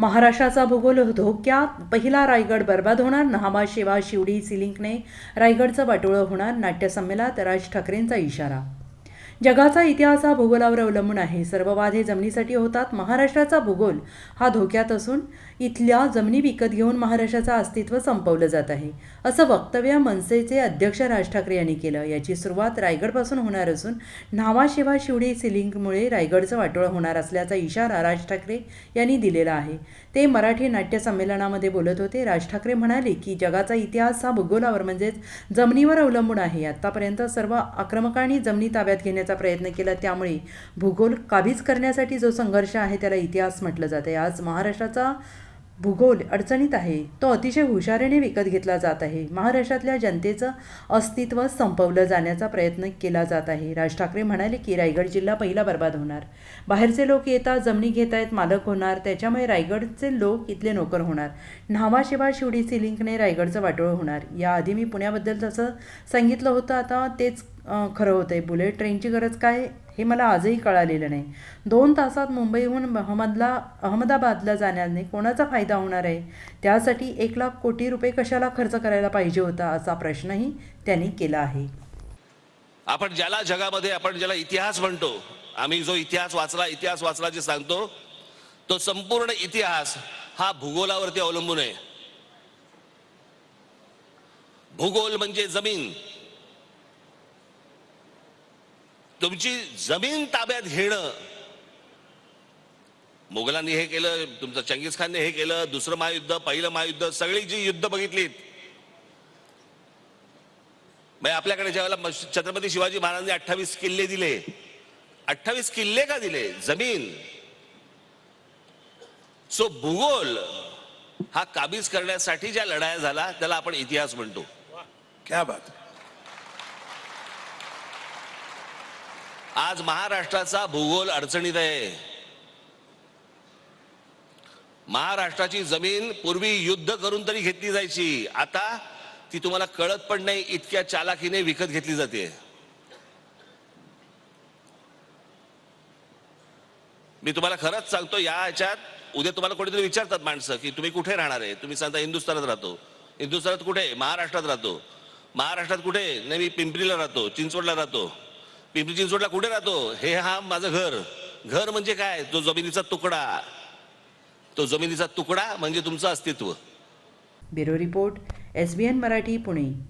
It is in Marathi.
महाराष्ट्राचा भूगोल धोक्यात. पहिला रायगड बर्बाद होणार नहामा शेवा शिवडी सिलिंकने रायगडचं वाटोळं होणार नाट्यसंमेलात राज ठाकरेंचा इशारा. जगाचा इतिहास हा भूगोलावर अवलंबून आहे. सर्व वाद हे जमिनीसाठी होतात. महाराष्ट्राचा भूगोल हा धोक्यात असून इथल्या जमिनी विकत घेऊन महाराष्ट्राचं अस्तित्व संपवलं जात आहे. असं वक्तव्य मनसेचे अध्यक्ष राज ठाकरे यांनी केलं. याची सुरुवात रायगडपासून होणार असून न्हावाशिवा शिवडी सिलिंगमुळे रायगडचं वाटोळं होणार असल्याचा इशारा राज ठाकरे यांनी दिलेला आहे. ते मराठी नाट्य संमेलनामध्ये बोलत होते. राज ठाकरे म्हणाले की जगाचा इतिहास हा भूगोलावर म्हणजेच जमिनीवर अवलंबून आहे. आत्तापर्यंत सर्व आक्रमकांनी जमिनी ताब्यात घेण्याचा प्रयत्न केला. त्यामुळे भूगोल काबीज करण्यासाठी जो संघर्ष आहे त्याला इतिहास म्हटलं जाते आज महाराष्ट्राचा भूगोल अडचणीत आहे. तो अतिशय हुशारीने विकत घेतला जात आहे. महाराष्ट्रातल्या जनतेचं अस्तित्व संपवलं जाण्याचा प्रयत्न केला जात आहे. राज ठाकरे म्हणाले की रायगड जिल्हा पहिला बर्बाद होणार. बाहेरचे लोक येतात जमिनी घेत आहेत मालक होणार. त्याच्यामुळे रायगडचे लोक इथले नोकर होणार. न्हावाशिवा शिवडी सिलिंकने रायगडचं वाटोळं होणार. याआधी मी पुण्याबद्दल जसं सांगितलं होतं आता तेच खरं होतं आहे बुलेट ट्रेनची गरज काय हे मला आजही कळालेलं नाही. दोन तासात मुंबईहून अहमदला अहमदाबादला जाण्याने कोणाचा फायदा होणार आहे? त्यासाठी एक लाख कोटी रुपये कशाला खर्च करायला पाहिजे होता असा प्रश्नही त्यांनी केला आहे. आपण ज्याला जगामध्ये आपण ज्याला इतिहास म्हणतो आम्ही जो इतिहास वाचला इतिहास वाचला जे सांगतो तो संपूर्ण इतिहास हा भूगोलावरती अवलंबून आहे. भूगोल म्हणजे जमीन. तुमची जमीन ताब्यात घेणं. मुघलांनी हे केलं तुमचं चंगीज खानने हे केलं दुसरं महायुद्ध पहिलं महायुद्ध सगळी जी युद्ध बघितलीत. म्हणजे आपल्याकडे ज्यावेळेला छत्रपती शिवाजी महाराजांनी अठ्ठावीस किल्ले दिले. अठ्ठावीस किल्ले का दिले? जमीन. सो भूगोल हा काबीज करण्यासाठी ज्या लढाया झाला त्याला आपण इतिहास म्हणतो. क्या बात आज महाराष्ट्राचा भूगोल अडचणीत आहे. महाराष्ट्राची जमीन पूर्वी युद्ध करून तरी घेतली जायची. आता ती तुम्हाला कळत पण नाही इतक्या चालाखीने विकत घेतली जाते. मी तुम्हाला खरंच सांगतो या ह्याच्यात उद्या तुम्हाला कोणीतरी विचारतात माणसं की तुम्ही कुठे राहणार आहे? तुम्ही सांगता हिंदुस्थानात राहतो. हिंदुस्थानात कुठे? महाराष्ट्रात राहतो. महाराष्ट्रात कुठे? नाही मी पिंपरीला राहतो चिंचवडला राहतो. पिंपरी चिंचवडला कुठे राहतो? हे हा माझं घर. घर म्हणजे काय? तो जमिनीचा तुकडा. तो जमिनीचा तुकडा म्हणजे तुमचं अस्तित्व. Bureau report S B N Marathi Pune.